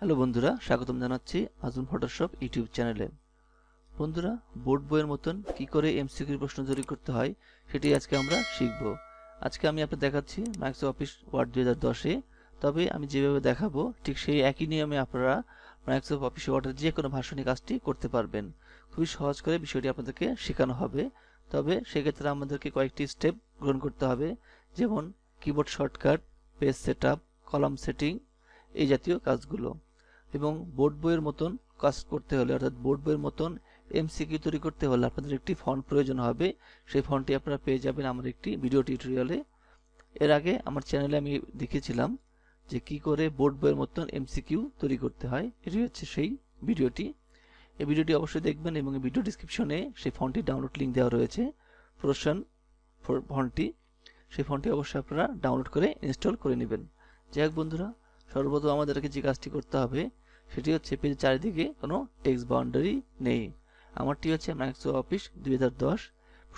Hello বন্ধুরা, স্বাগতম জানাচ্ছি আজুন ফটোশপ ইউটিউব চ্যানেলে। বন্ধুরা, বোর্ড বইয়ের মতন কি করে এমসিকিউ প্রশ্ন তৈরি করতে হয়, সেটি আজকে আমরা শিখব। আজকে আমি আপনাদের দেখাচ্ছি মাইক্রো অফিস ওয়ার্ড দুই হাজার দশে তবে আমি যেভাবে দেখাবো, ঠিক সেই একই নিয়মে আপনারা মাইক্রোসফট অফিস ওয়ার্ডের যে কোনো ভাষণী কাজটি করতে পারবেন। খুবই সহজ করে বিষয়টি আপনাদেরকে শেখানো হবে। তবে সেক্ষেত্রে আমাদেরকে কয়েকটি স্টেপ গ্রহণ করতে হবে, যেমন keyboard shortcut page set column setting এই জাতীয় কাজগুলো। এবং বোর্ড বইয়ের মতন কাজ করতে হলে, অর্থাৎ বোর্ড বইয়ের মতন এমসিকিউ তৈরি করতে হলে আপনাদের একটি ফন্ট প্রয়োজন হবে। সেই ফন্টটি আপনারা পেয়ে যাবেন আমার একটি ভিডিও টিউটোরিয়ালে। এর আগে আমার চ্যানেলে আমি দেখিয়েছিলাম যে কি করে বোর্ড বইয়ের মতন এমসিকিউ তৈরি করতে হয়। এটি হচ্ছে সেই ভিডিওটি। এই ভিডিওটি অবশ্যই দেখবেন এবং ভিডিও ডিসক্রিপশনে সেই ফন্টটি ডাউনলোড লিঙ্ক দেওয়া রয়েছে। প্রোশন ফন্টটি, সেই ফন্টটি অবশ্যই আপনারা ডাউনলোড করে ইনস্টল করে নেবেন। যাই হোক বন্ধুরা, সর্বপ্রথম আমাদেরকে যে কাজটি করতে হবে সেটি হচ্ছে পেজ চারিদিকে কোনো টেক্সট বাউন্ডারি নেই। আমারটি হচ্ছে মাইক্রো অফিস দু হাজার দশ।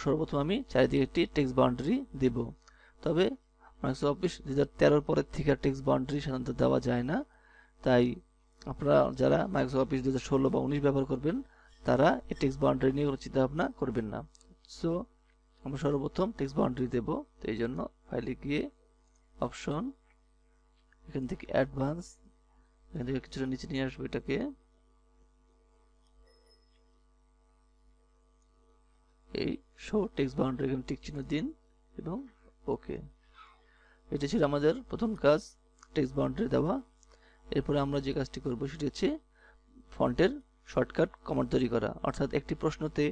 সর্বপ্রথম আমি চারিদিকে একটি টেক্সট বাউন্ডারি দেব। তবে মাইক্রো অফিস দুই হাজার তেরোর পরের থেকে টেক্সট বাউন্ডারি সাধারণত দেওয়া যায় না। তাই আপনারা যারা মাইক্রো অফিস দু হাজার ষোলো বা উনিশ ব্যবহার করবেন, তারা এই টেক্সট বাউন্ডারি নিয়ে কোনো চিন্তা ভাবনা করবেন না। সো আমরা সর্বপ্রথম টেক্সট বাউন্ডারি দেব। তো এই জন্য ফাইলে গিয়ে অপশন এখান থেকে অ্যাডভান্স থেকে কিছুটা নিচে নিয়ে আসব এটাকে। এই শো টেক্সট বাউন্ডারি এখানে টিক চিহ্ন দিন এবং ওকে এটা ছিল আমাদের প্রথম কাজ টেক্সট বাউন্ডারি দেওয়া। এরপরে আমরা যে কাজটি করব সেটি হচ্ছে ফন্টের শর্টকাট কমান্ড তৈরি করা। অর্থাৎ একটি প্রশ্নতে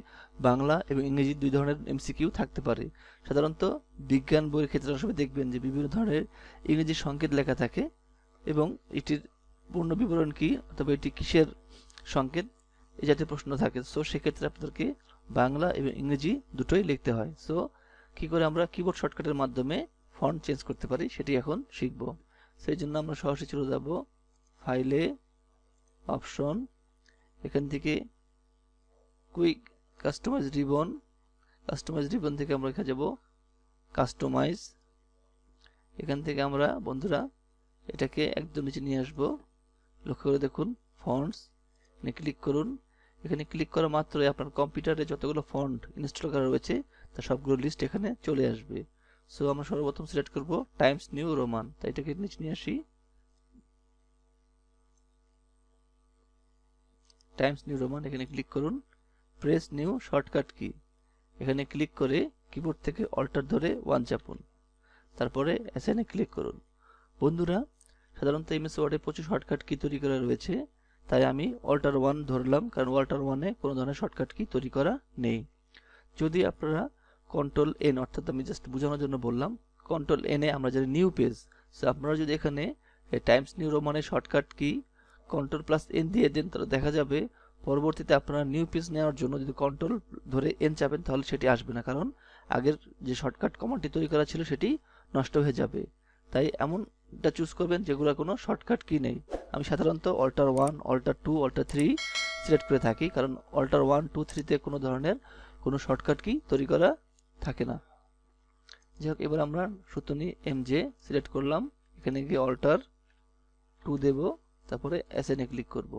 বাংলা এবং ইংরেজি দুই ধরনের এমসিকিউ থাকতে পারে। সাধারণত বিজ্ঞান বইয়ের ক্ষেত্রে সবাই দেখবেন যে বিভিন্ন ধরনের ইংরেজি সংকেত লেখা থাকে এবং এটির পূর্ণ বিবরণ কি অথবা এটি কিসের সংকেত? এই জাতীয় প্রশ্ন থাকে। সো সেক্ষেত্রে আপনাদেরকে বাংলা এবং ইংরেজি দুটোই লিখতে হয়। সো কি করে আমরা কিবোর্ড শর্টকাটের মাধ্যমে ফন্ট চেঞ্জ করতে পারি সেটি এখন শিখব। সেই জন্য আমরা সরাসরি চলে যাব। ফাইলে অপশন এখান থেকে quick customize ribbon customize ribbon থেকে আমরা এখানে যাব। কাস্টমাইজ এখান থেকে আমরা, বন্ধুরা, এটাকে একদম নিচে নিয়ে আসব। লক্ষ্য করে দেখুন ফন্টস এখানে ক্লিক করুন। এখানে ক্লিক করা মাত্রই আপনার কম্পিউটারে যতগুলো ফন্ট ইনস্টল করা রয়েছে, তার সবগুলো লিস্ট এখানে চলে আসবে। সো আমরা সর্বপ্রথম সিলেক্ট করব টাইমস নিউ রোমান তাই এটাকে নিচে নিয়ে আসি। টাইমস নিউ রোমান এখানে ক্লিক করুন। প্রেস নিউ শর্টকাট কি এখানে ক্লিক করে কিবোর্ড থেকে অল্টার ধরে ওয়ান চাপুন। তারপরে এসএনে ক্লিক করুন। বন্ধুরা সাধারণত এমএস ওয়ার্ডে প্রচুর শর্টকাট কি তৈরি করা রয়েছে। তাই আমি অল্টার ওয়ান ধরলাম, কারণ অল্টার ওয়ানে কোনো ধরনের শর্টকাট কি তৈরি করা নেই। যদি আপনারা কন্ট্রোল এন অর্থাৎ আমি জাস্ট বোঝানোর জন্য বললাম কন্ট্রোল এনে আমরা যদি নিউ পেজ সো আপনারা যদি এখানে Times New রোমানের shortcut key control plus N দিয়ে দেন, তাহলে দেখা যাবে পরবর্তীতে আপনারা নিউ পেজ নেওয়ার জন্য যদি কন্ট্রোল ধরে এন চাপেন, তাহলে সেটি আসবে না। কারণ আগের যে শর্টকাট কমান্ডটি তৈরি করা ছিল, সেটি নষ্ট হয়ে যাবে। তাই এমনটা চুজ করবেন, যেগুলো কোনো শর্টকাট কি নেই। আমি সাধারণত alter one alter two alter three select করে থাকি, কারণ অল্টার ওয়ান টু থ্রিতে কোনো ধরনের কোনো শর্টকাট কি তৈরি করা থাকে না। যাই হোক, এবার আমরা সুতনি এম জে সিলেক্ট করলাম, এখানে গিয়ে অল্টার টু দেব, তারপরে এস এনে ক্লিক করব।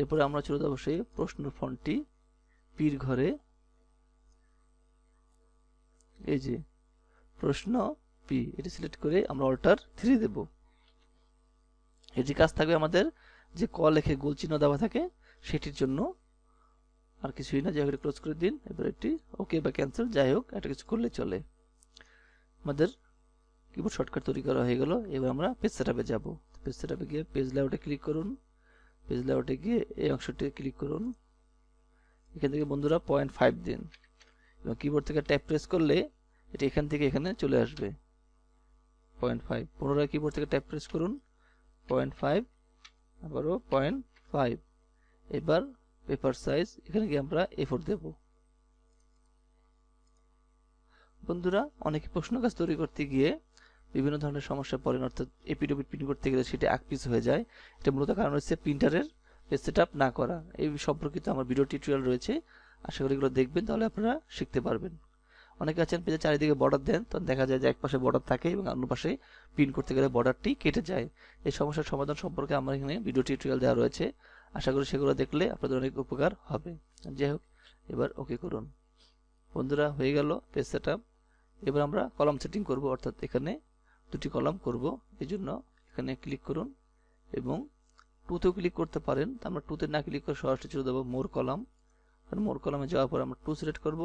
এরপরে আমরা চলে যাব সেই প্রশ্ন ফন্টটি পীর ঘরে। এই যে, প্রশ্ন পি এটি সিলেক্ট করে আমরা অল্টার থ্রি দেব। এটি কাজ থাকবে আমাদের যে ক লেখে গোল চিহ্ন দেওয়া থাকে, সেটির জন্য আর কিছুই না, যাই হোক ক্লোজ করে দিন। এবার এটি ওকে বা ক্যান্সেল যাই হোক, একটা কিছু করলে চলে। আমাদের কিবোর্ড শর্টকাট তৈরি করা হয়ে গেল। এবার আমরা পেজ সেটআপে যাব। পেজ সেটআপে গিয়ে পেজ লেআউটে ক্লিক করুন। পেজ লেআউটে গিয়ে এই অংশটি ক্লিক করুন। এখান থেকে বন্ধুরা পয়েন্ট ফাইভ দিন। এবং কিবোর্ড থেকে ট্যাপ প্রেস করলে এটি এখান থেকে এখানে চলে আসবে। পয়েন্ট ফাইভ পুনরায় কিবোর্ড থেকে ট্যাপ প্রেস করুন। পয়েন্ট ফাইভ আবারও পয়েন্ট ফাইভ এবার পেপার সাইজ এখানে গিয়ে আমরা এ ফোর দেব। বন্ধুরা, অনেকে প্রশ্ন কাজ তৈরি করতে গিয়ে বিভিন্ন ধরনের সমস্যা পড়েন, অর্থাৎ এপিডোপিট প্রিন্ট করতে গেলে সেটা এক পিস হয়ে যায়। এটা মূলত কারণ হচ্ছে প্রিন্টারের সেট আপ না করা। এই সম্পর্কিত আমার ভিডিও টিউটোরিয়াল রয়েছে। আশা করি এগুলো দেখবেন, তাহলে আপনারা শিখতে পারবেন। অনেকে আছেন পেজে চারিদিকে বর্ডার দেন তখন দেখা যায় যে এক পাশে বর্ডার থাকে এবং অন্য পাশে প্রিন্ট করতে গেলে বর্ডারটি কেটে যায়। এই সমস্যার সমাধান সম্পর্কে আমার এখানে ভিডিও টিউটোরিয়াল দেওয়া রয়েছে। আশা করি সেগুলো দেখলে আপনাদের অনেক উপকার হবে। যাই হোক, এবার ওকে করুন। বন্ধুরা, হয়ে গেল পেজ সেট এবার আমরা কলাম সেটিং করব, অর্থাৎ এখানে দুটি কলাম করব। এই জন্য এখানে ক্লিক করুন এবং টুতেও ক্লিক করতে পারেন। তা আমরা টুতে না ক্লিক করে সরাসরি চলে দেবো মোর কলাম মোর কলামে যাওয়ার পর আমরা টু সিলেক্ট করব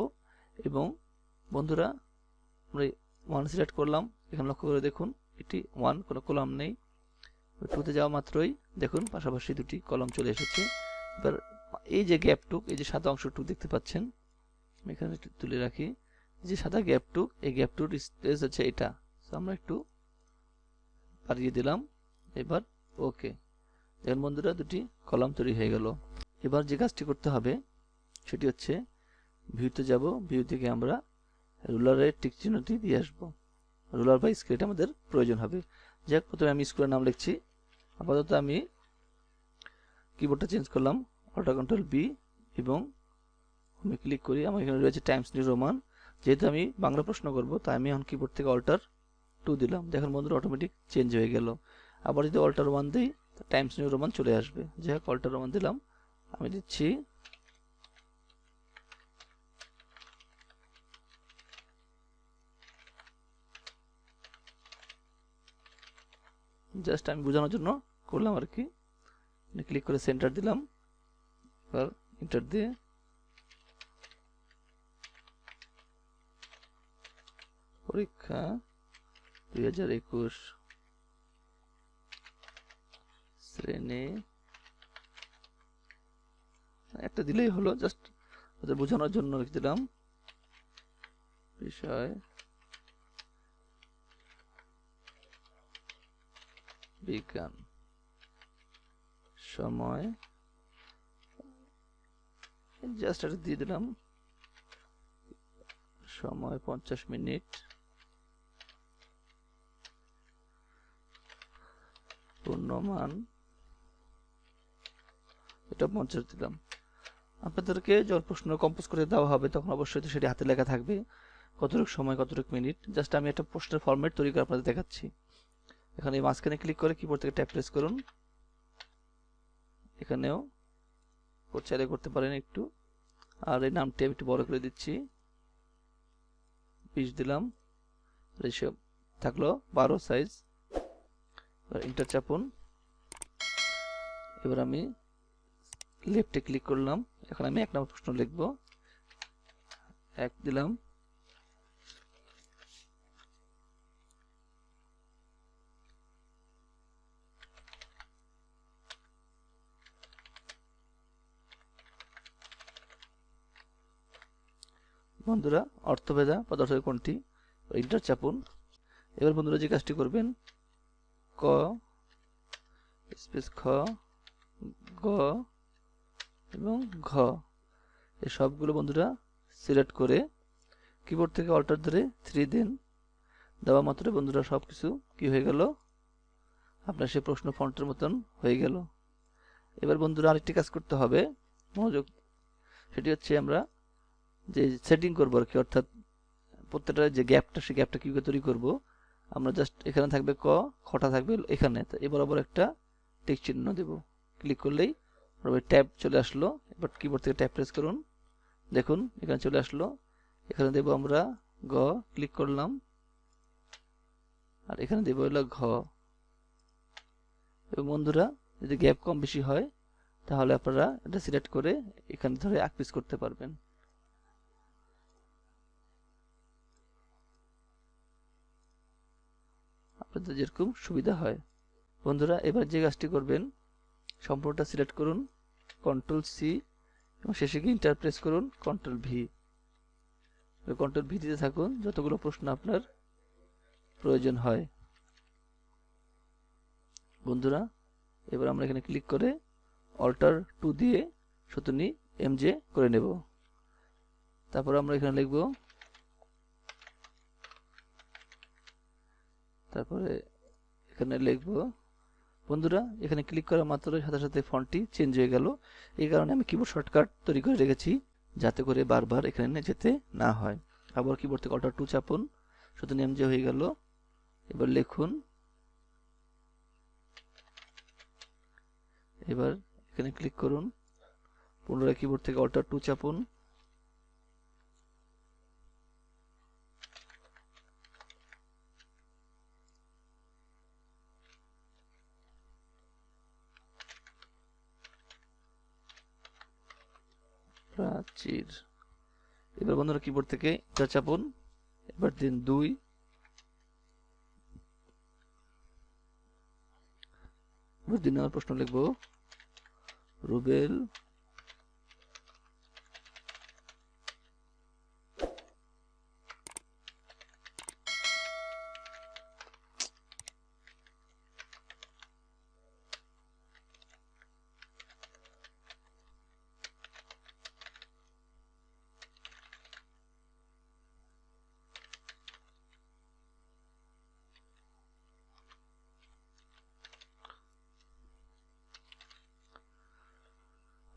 এবং বন্ধুরা, আমরা ওয়ান সিলেক্ট করলাম। এখানে লক্ষ্য করে দেখুন এটি ওয়ান কোনো কলাম নেই। টুতে যাওয়া মাত্রই দেখুন, পাশাপাশি দুটি কলাম চলে এসেছে। এবার এই যে গ্যাপটুক এই যে সাদা অংশটুক দেখতে পাচ্ছেন এখানে তুলে রাখি। যে সাদা গ্যাপটুক এই গ্যাপটুর স্পেস হচ্ছে এটা। আমরা একটু বাড়িয়ে দিলাম। এবার ওকে দেখুন বন্ধুরা, দুটি কলাম তৈরি হয়ে গেল। এবার যে কাজটি করতে হবে, সেটি হচ্ছে ভিউতে যাব। ভিউ থেকে আমরা রুলারের টিক চিহ্নটি দিয়ে আসব। রুলার বা স্কেলটা আমাদের প্রয়োজন হবে। যাক, প্রথমে আমি স্কুলের নাম লিখছি। আপাতত আমি কিবোর্ডটা চেঞ্জ করলাম অল্টার কন্ট্রোল বি এবং আমি ক্লিক করি। আমার এখানে রয়েছে টাইমস নিউ রোমান। যেহেতু আমি বাংলা প্রশ্ন করব, তাই আমি এখন কিবোর্ড থেকে অল্টার টু দিলাম। দেখুন বন্ধুরা অটোমেটিক চেঞ্জ হয়ে গেল। আবার যদি অল্টার ওয়ান দিই টাইমস নিউ রোমান চলে আসবে। যাই হোক অল্টার ওয়ান দিলাম। আমি দিচ্ছি জাস্ট আমি বোঝানোর জন্য করলাম আর কি। ক্লিক করে সেন্টার দিলাম। এবার এন্টার দিয়ে পরীক্ষা দুই হাজার একুশ শ্রেণি। একটা দিলেই হলো জাস্ট বোঝানোর জন্য দিলাম। বিষয় বিজ্ঞান। সময়। জাস্ট এটা দিয়ে দিলাম। সময় পঞ্চাশ মিনিট। পূর্ণমান। এটা পঞ্চাশ দিলাম। আপনাদেরকে যখন প্রশ্ন কম্পোজ করে দেওয়া হবে, তখন অবশ্যই তো সেটি হাতে লেখা থাকবে। কতটুকু সময়, কতটুকু মিনিট? জাস্ট আমি একটা প্রশ্নের ফরম্যাট তৈরি করে আপনাদের দেখাচ্ছি। এখানে এই মাঝখানে ক্লিক করে কিবোর্ড থেকে ট্যাপ প্রেস করুন। এখানেও চাইলে করতে পারেন একটু। আর এই নামটি আমি একটু বড় করে দিচ্ছি। বিশ দিলাম। রেশিও থাকল বারো সাইজ এবার ইন্টার চাপুন। এবার আমি লেফটে ক্লিক করলাম। এখন আমি এক নম্বর প্রশ্ন লিখব। এক দিলাম। বন্ধুরা অর্থভেদা পদার্থের কোনটি ইন্টার চাপুন। এবার বন্ধুরা যে কাজটি করবেন, ক, স্পেস খ, গ এবং ঘ। এই সবগুলো বন্ধুরা সিলেক্ট করে কিবোর্ড থেকে অল্টার ধরে থ্রি দিন। দেওয়া মাত্র বন্ধুরা সব কিছু কী হয়ে গেল? আপনার সে প্রশ্ন ফন্টের মতন হয়ে গেল। এবার বন্ধুরা আরেকটি কাজ করতে হবে, মনোযোগ। সেটি হচ্ছে আমরা যে সেটিং করব আর কি, অর্থাৎ প্রত্যেকটা যে গ্যাপটা, সেই গ্যাপটা কীভাবে তৈরি করব, আমরা জাস্ট এখানে থাকবে ক খটা থাকবে এখানে। তো এবার আবার একটা টিক চিহ্ন দেব। ক্লিক করলেই ট্যাব চলে আসলো। এবার কিবোর্ড থেকে ট্যাব প্রেস করুন। দেখুন, এখানে চলে আসলো। এখানে দেব আমরা গ ক্লিক করলাম। আর এখানে দেব হলো ঘ। এবং বন্ধুরা, যদি গ্যাপ কম বেশি হয়, তাহলে আপনারা এটা সিলেক্ট করে এখানে ধরে আকপিস করতে পারবেন। আপনাদের যেরকম সুবিধা হয়। বন্ধুরা, এবার যে কাজটি করবেন, সম্পূর্ণটা সিলেক্ট করুন কন্ট্রোল সি এবং শেষে গিয়ে ইন্টার প্রেস করুন কন্ট্রোল ভি কন্ট্রোল ভি দিতে থাকুন, যতগুলো প্রশ্ন আপনার প্রয়োজন হয়। বন্ধুরা, এবার আমরা এখানে ক্লিক করে অল্টার টু দিয়ে সতনি এমজে করে নেব। তারপর আমরা এখানে লিখব তারপরে এখানে লিখব, বন্ধুরা, এখানে ক্লিক করা মাত্র সাথে সাথে ফন্টটি চেঞ্জ হয়ে গেল। এই কারণে আমি কিবোর্ড শর্টকাট তৈরি করে রেখেছি, যাতে করে বারবার এখানে যেতে না হয়। আবার কিবোর্ড থেকে অল্টার টু চাপুন। শুধু নেম যে হয়ে গেল। এবার লিখুন। এবার এখানে ক্লিক করুন। পুনরায় কিবোর্ড থেকে অল্টার টু চাপুন। প্রাচীর এবার বন্ধুরা কিবোর্ড থেকে এটা চাপুন। এবার দিন দুই। দিন আমার প্রশ্ন লিখব। রুবেল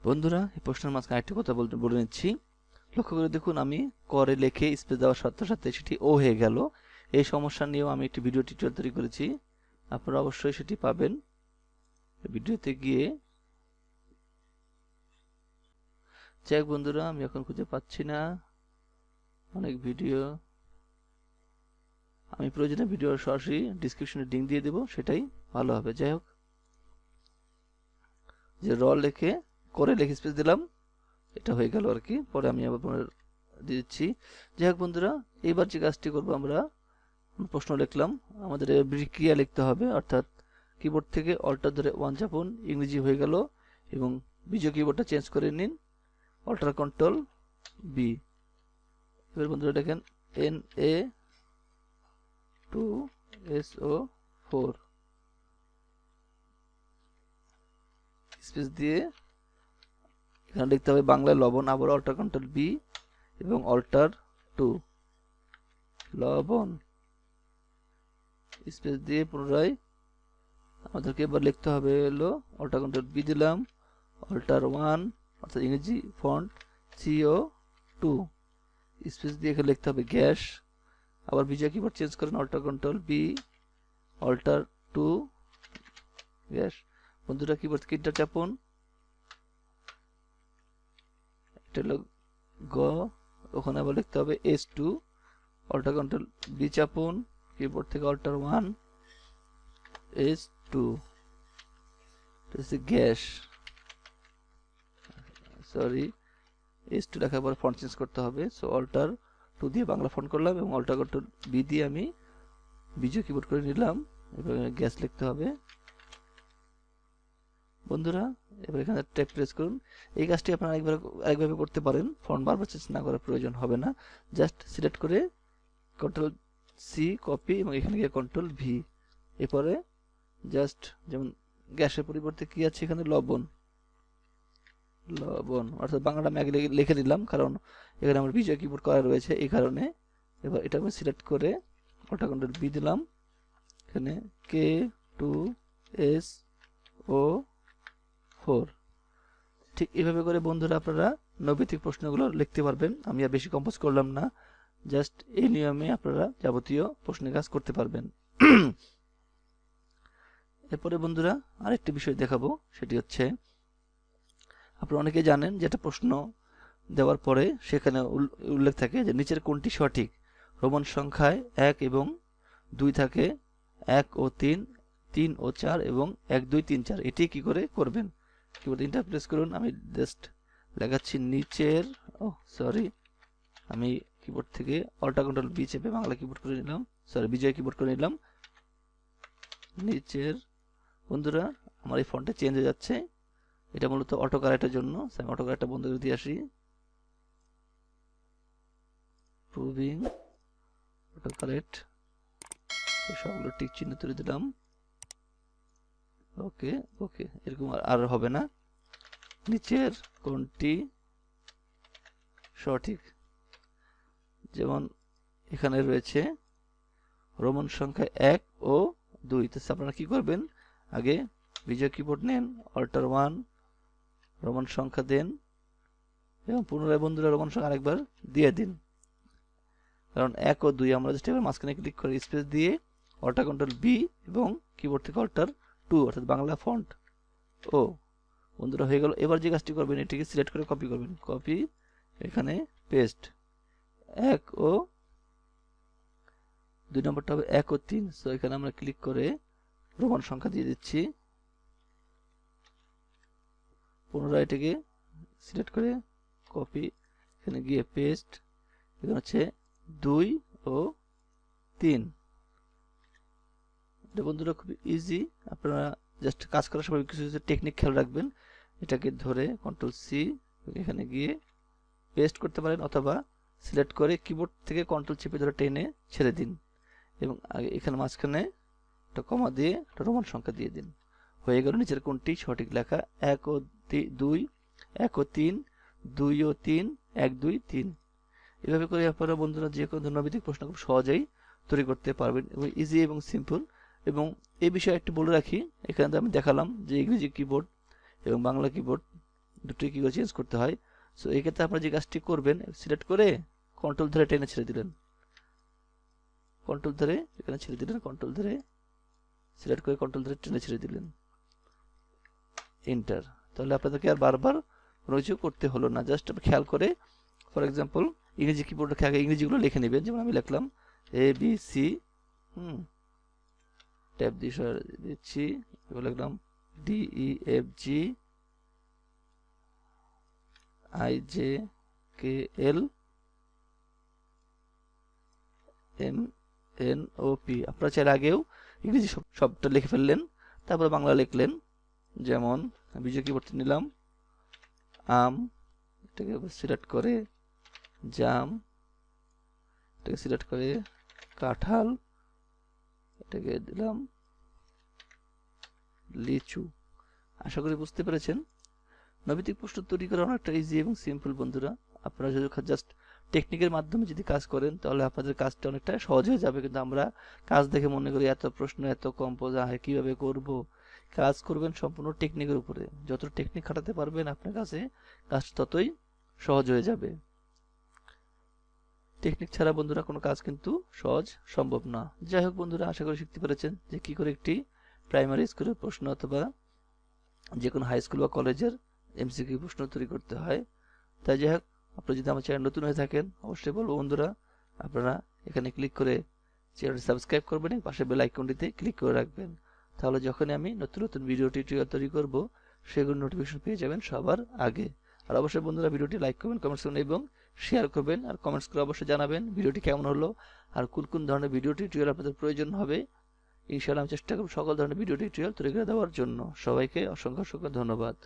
বন্ধুরা, এই প্রশ্নের মাঝখানে আরেকটি কথা বলতে বলে নিচ্ছি। লক্ষ্য করে দেখুন, আমি করে লেখে স্পেস দেওয়ার সাথে সাথে সেটি ও হয়ে গেল। এই সমস্যা নিয়েও আমি একটি ভিডিও টিউটোরিয়াল তৈরি করেছি। আপনারা অবশ্যই সেটি পাবেন। ভিডিওতে গিয়ে যাক বন্ধুরা, আমি এখন খুঁজে পাচ্ছি না। অনেক ভিডিও আমি প্রয়োজনে ভিডিও সরাসরি ডিসক্রিপশনে লিঙ্ক দিয়ে দেবো, সেটাই ভালো হবে। যাই হোক, যে র লেখে করে লেখে স্পেস দিলাম। এটা হয়ে গেল আর কি। পরে আমি আবার দিয়ে দিচ্ছি। যাই হোক বন্ধুরা, এইবার যে কাজটি করব আমরা প্রশ্ন লিখলাম। আমাদের বিক্রিয়া লিখতে হবে, অর্থাৎ কিবোর্ড থেকে অল্টার ধরে ওয়ান চাপুন, ইংরেজি হয়ে গেল এবং বিজয় কিবোর্ডটা চেঞ্জ করে নিন। অল্টার কন্ট্রোল বি এবার বন্ধুরা দেখেন N A two S O four space দিয়ে এখানে লিখতে হবে বাংলায় লবণ আবার অল্টার কন্ট্রোল বি এবং অল্টার টু লবণ। স্পেস দিয়ে পুনরায় আমাদেরকে এবার লিখতে হবে হলো অল্টার কন্ট্রোল বি দিলাম অল্টার ওয়ান অর্থাৎ ইংরেজি ফন্ট সিও টু স্পেস দিয়ে এখানে লিখতে হবে গ্যাস, আবার বিজয় কিবোর্ড চেঞ্জ করেন alter control B alter two gas. বন্ধুরা কিবোর্ড কিটা চাপুন। এটা হলো গ ওখানে আবার লিখতে হবে S two alter control B চাপুন keyboard থেকে alter one S two gas. Sorry S two লেখার পর ফন্ট চেঞ্জ করতে হবে সো অল্টার টু দিয়ে বাংলা ফন্ট করলাম এবং অল্টার কন্ট্রোল বি দিয়ে আমি বিজয় কিবোর্ড করে নিলাম এবং গ্যাস লিখতে হবে। বন্ধুরা, এবার এখানে ট্যাপ প্রেস করুন। এই কাজটি আপনারা একবার একভাবে করতে পারেন। ফন্ট বারবার চেঞ্জ না করার প্রয়োজন হবে না। জাস্ট সিলেক্ট করে কন্ট্রোল সি কপি এবং এখানে গিয়ে কন্ট্রোল ভি এরপরে জাস্ট যেমন গ্যাসের পরিবর্তে কি আছে এখানে? লবণ। লবণ। অর্থাৎ বাংলাটা আমি আগে লিখে নিলাম, কারণ এখানে আমার বিজয় কিবোর্ড করা রয়েছে এই কারণে। এবার এটা আমি সিলেক্ট করে অল্টা কন্ট্রোল বি দিলাম। এখানে K two S O four ঠিক এভাবে করে বন্ধুরা আপনারা নৈবিত্তিক প্রশ্নগুলো লিখতে পারবেন। আমি আর বেশি কম্পোজ করলাম না। জাস্ট এই নিয়মে আপনারা যাবতীয় প্রশ্নের কাজ করতে পারবেন। এরপরে বন্ধুরা আরেকটি বিষয় দেখাবো। সেটি হচ্ছে, আপনারা অনেকে জানেন যে একটা প্রশ্ন দেওয়ার পরে সেখানে উল্লেখ থাকে যে নিচের কোনটি সঠিক? রোমান সংখ্যায় এক এবং দুই থাকে এক ও তিন তিন ও চার এবং এক, দুই, তিন, চার। এটি কি করে করবেন? কিবোর্ড তিনটা প্রেস করুন, আমি জাস্ট লেখাচ্ছি নিচের ও সরি আমি কিবোর্ড থেকে অল্টা কন্ট্রোল বি চেপে বাংলা কিবোর্ড করে নিলাম সরি বিজয় কিবোর্ড করে নিলাম। নিচের, বন্ধুরা, আমার এই ফন্টে চেঞ্জ হয়ে যাচ্ছে, এটা মূলত অটো কারেক্টের জন্য আমি অটো কারেক্টটা বন্ধ করে দিয়ে আসি। প্রুভিং অটো কারেক্ট সবগুলো টিক চিহ্ন তুলে দিলাম। ওকে ওকে, এরকম আর হবে না। নিচের কোনটি সঠিক। যেমন এখানে রয়েছে, রোমান সংখ্যা এক ও দুই। তো আপনারা কি করবেন? আগে বিজয় কিবোর্ড নেন অল্টার ওয়ান রোমান সংখ্যা দেন, এবং পুনরায় বন্ধুরা রোমান সংখ্যা আরেকবার দিয়ে দিন। কারণ এক ও দুই আমরা জাস্ট এবার মাঝখানে ক্লিক করে স্পেস দিয়ে অল্টার কন্ট্রোল বি এবং কিবোর্ড থেকে অল্টার টু অর্থাৎ বাংলা ফন্ট ও, বন্ধুরা হয়ে গেল। এবার যে কাজটি করবেন, এটিকে সিলেক্ট করে কপি করবেন। কপি এখানে পেস্ট এক ও দুই নম্বরটা হবে এক ও তিন। সো এখানে আমরা ক্লিক করে রোমান সংখ্যা দিয়ে দিচ্ছি। পুনরায় এটাকে সিলেক্ট করে কপি এখানে গিয়ে পেস্ট এখানে হচ্ছে দুই ও তিন। বন্ধুরা খুব ইজি আপনারা জাস্ট কাজ করার সময় কিছু কিছু টেকনিক খেয়াল রাখবেন। এটাকে ধরে কন্ট্রোল সি এখানে গিয়ে পেস্ট করতে পারেন অথবা সিলেক্ট করে কিবোর্ড থেকে কন্ট্রোল চেপে ধরে টেনে ছেড়ে দিন। এবং আগে এখানে মাঝখানে একটা কমা দিয়ে একটা রোমান সংখ্যা দিয়ে দিন। হয়ে গেল নিচের কোনটি? সঠিক লেখা এক ও দুই, এক ও তিন, দুই ও তিন, এক, দুই, তিন। এভাবে করে আপনারা বন্ধুরা যে কোনো ধর্মভিত্তিক প্রশ্ন খুব সহজেই তৈরি করতে পারবেন এবং ইজি এবং সিম্পল এবং এই বিষয়ে একটু বলে রাখি, এখানে আমি দেখালাম যে ইংরেজি কিবোর্ড এবং বাংলা কিবোর্ড দুটোই কী করে চেঞ্জ করতে হয়। সো এই ক্ষেত্রে আপনারা যে কাজটি করবেন সিলেক্ট করে কন্ট্রোল ধরে টেনে ছেড়ে দিলেন কন্ট্রোল ধরে এখানে ছেড়ে দিলেন কন্ট্রোল ধরে সিলেক্ট করে কন্ট্রোল ধরে টেনে ছেড়ে দিলেন। এন্টার তাহলে আপনাদেরকে আর বারবার কোনো কিছু করতে হলো না জাস্ট খেয়াল করে ফর এক্সাম্পল ইংরেজি কিবোর্ডে আগে ইংরেজিগুলো লিখে নেবেন, যেমন আমি লিখলাম এ বি সি হুম ট্যাব দিয়ে সরে দিচ্ছি। এবার লিখলাম D E F G I J K L M N O P আপনারা চাইলে আগেও ইংরেজি সবটা লিখে ফেললেন, তারপরে বাংলা লিখলেন। যেমন বিজয় কিবোর্ড নিলাম। আম, এটাকে সিলেক্ট করে জাম, এটাকে সিলেক্ট করে কাঁঠাল। এটাকে দিলাম লিচু। আশা করি বুঝতে পেরেছেন। নৈতিক প্রশ্ন তৈরি করা অনেকটা ইজি এবং সিম্পল বন্ধুরা। আপনারা যদি জাস্ট টেকনিকের মাধ্যমে যদি কাজ করেন, তাহলে আপনাদের কাজটা অনেকটা সহজ হয়ে যাবে। কিন্তু আমরা কাজ দেখে মনে করি এত প্রশ্ন, এত কম্পোজ হয় কীভাবে করব? কাজ করবেন সম্পূর্ণ টেকনিকের উপরে। যত টেকনিক খাটাতে পারবেন আপনার কাছে, কাজ ততই সহজ হয়ে যাবে। টেকনিক ছাড়া বন্ধুরা কোনো কাজ কিন্তু সহজ সম্ভব না। যাই হোক বন্ধুরা, আশা করি শিখতে পেরেছেন যে কি করে একটি প্রাইমারি স্কুলের প্রশ্ন অথবা যে কোনো হাই স্কুল বা কলেজের এমসিকিউ প্রশ্ন তৈরি করতে হয়। তাই যাই হোক আপনি যদি আমার চ্যানেল নতুন হয়ে থাকেন, অবশ্যই বলব বন্ধুরা, আপনারা এখানে ক্লিক করে চ্যানেলটি সাবস্ক্রাইব করবেন এবং পাশে বেল আইকনটিতে ক্লিক করে রাখবেন। তাহলে যখনই আমি নতুন নতুন ভিডিও টিউটোরিয়াল তৈরি করব, সেগুলো নোটিফিকেশন পেয়ে যাবেন সবার আগে। আর অবশ্যই বন্ধুরা ভিডিওটি লাইক করবেন কমেন্টস করবেন এবং শেয়ার করবেন আর কমেন্টস করে অবশ্যই জানাবেন ভিডিওটি কেমন হলো আর কোন কোন ধরনের ভিডিও টিউটোরিয়াল আপনাদের প্রয়োজন হবে। ইনশাআল্লাহ আমি চেষ্টা করব সকল ধরনের ভিডিও টিউটোরিয়াল তৈরি করে দেওয়ার জন্য। সবাইকে অসংখ্য অসংখ্য ধন্যবাদ।